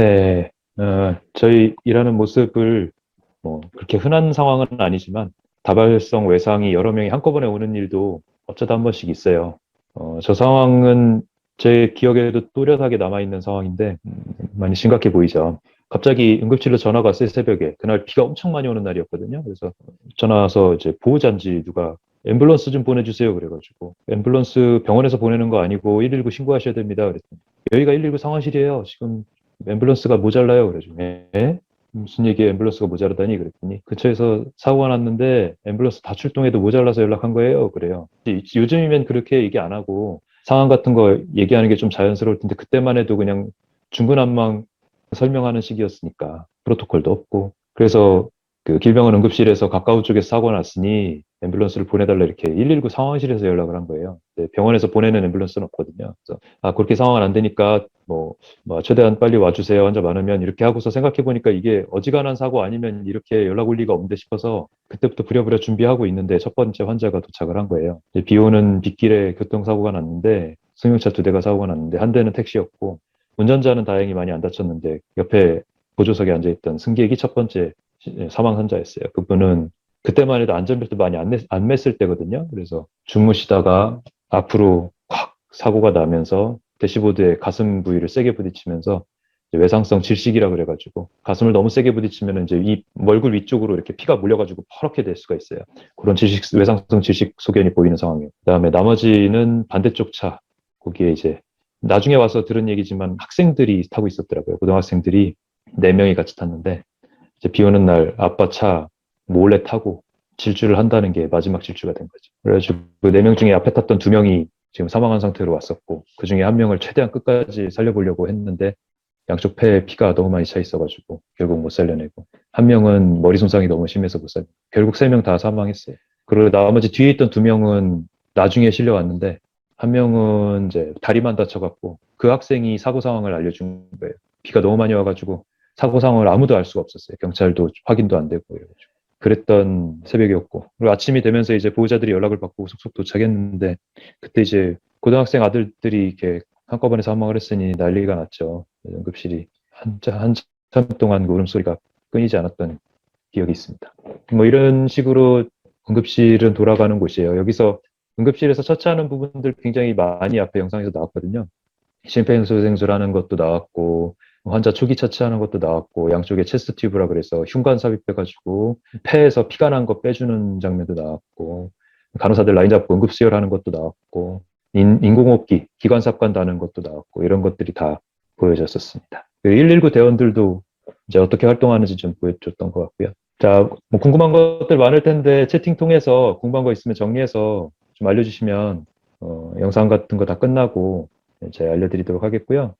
어, 저희 일하는 모습을 뭐 그렇게 흔한 상황은 아니지만 다발성 외상이 여러 명이 한꺼번에 오는 일도 어쩌다 한 번씩 있어요. 어, 저 상황은 제 기억에도 또렷하게 남아있는 상황인데 음, 많이 심각해 보이죠. 갑자기 응급실로 전화가 왔어요, 새벽에. 그날 비가 엄청 많이 오는 날이었거든요. 그래서 전화 와서 이제 보호자인지 누가 앰뷸런스 좀 보내주세요. 그래가지고 앰뷸런스 병원에서 보내는 거 아니고 119 신고하셔야 됩니다. 그랬더니 여기가 119 상황실이에요. 지금 앰뷸런스가 모자라요. 그래가지고 에? 무슨 얘기에 앰뷸런스가 모자라다니 그랬더니 근처에서 사고가 났는데 앰뷸런스 다 출동해도 모자라서 연락한 거예요. 그래요. 요즘이면 그렇게 얘기 안 하고 상황 같은 거 얘기하는 게 좀 자연스러울 텐데 그때만 해도 그냥 중구난방 설명하는 시기였으니까 프로토콜도 없고 그래서 그 길병원 응급실에서 가까운 쪽에서 사고가 났으니 앰뷸런스를 보내달라 이렇게 119 상황실에서 연락을 한 거예요. 근데 병원에서 보내는 앰뷸런스는 없거든요. 그래서 아 그렇게 상황은 안 되니까 뭐, 뭐 최대한 빨리 와주세요 환자 많으면 이렇게 하고서 생각해 보니까 이게 어지간한 사고 아니면 이렇게 연락 올 리가 없는데 싶어서 그때부터 부랴부랴 준비하고 있는데 첫 번째 환자가 도착을 한 거예요. 비 오는 빗길에 교통사고가 났는데 승용차 두 대가 사고가 났는데 한 대는 택시였고 운전자는 다행히 많이 안 다쳤는데 옆에 보조석에 앉아있던 승객이 첫 번째 시- 사망 환자였어요. 그분은 그때만 해도 안전벨트 많이 안, 맸- 안 맸을 때거든요. 그래서 주무시다가 앞으로 확 사고가 나면서 대시보드에 가슴 부위를 세게 부딪히면서 외상성 질식이라 그래가지고 가슴을 너무 세게 부딪히면 이제 이 얼굴 위쪽으로 이렇게 피가 몰려가지고 퍼렇게 될 수가 있어요. 그런 질식 외상성 질식 소견이 보이는 상황이에요. 그다음에 나머지는 반대쪽 차 거기에 이제 나중에 와서 들은 얘기지만 학생들이 타고 있었더라고요. 고등학생들이 네 명이 같이 탔는데 이제 비 오는 날 아빠 차 몰래 타고 질주를 한다는 게 마지막 질주가 된 거죠. 그래가지고 그 네 명 중에 앞에 탔던 두 명이 지금 사망한 상태로 왔었고 그 중에 한 명을 최대한 끝까지 살려보려고 했는데 양쪽 폐에 피가 너무 많이 차 있어가지고 결국 못 살려내고 한 명은 머리 손상이 너무 심해서 못 살려. 결국 세 명 다 사망했어요. 그리고 나머지 뒤에 있던 두 명은 나중에 실려왔는데 한 명은 이제 다리만 다쳐갖고 그 학생이 사고 상황을 알려준 거예요. 비가 너무 많이 와가지고 사고 상황을 아무도 알 수가 없었어요. 경찰도 확인도 안 되고 이래가지고. 그랬던 새벽이었고 그리고 아침이 되면서 이제 보호자들이 연락을 받고 속속 도착했는데 그때 이제 고등학생 아들들이 이렇게 한꺼번에 사망을 했으니 난리가 났죠. 응급실이 한참 한참 동안 그 울음소리가 끊이지 않았던 기억이 있습니다. 뭐 이런 식으로 응급실은 돌아가는 곳이에요. 여기서 응급실에서 처치하는 부분들 굉장히 많이 앞에 영상에서 나왔거든요. 심폐소생술하는 것도 나왔고 환자 초기 처치하는 것도 나왔고 양쪽에 체스트 튜브라 그래서 흉관 삽입해가지고 폐에서 피가 난 거 빼주는 장면도 나왔고 간호사들 라인 잡고 응급 수혈하는 것도 나왔고 인, 인공호흡기 기관 삽관 다는 것도 나왔고 이런 것들이 다 보여졌었습니다. 119 대원들도 이제 어떻게 활동하는지 좀 보여줬던 것 같고요. 자, 뭐 궁금한 것들 많을 텐데 채팅 통해서 궁금한 거 있으면 정리해서 좀 알려주시면 어, 영상 같은 거 다 끝나고 제가 알려드리도록 하겠고요.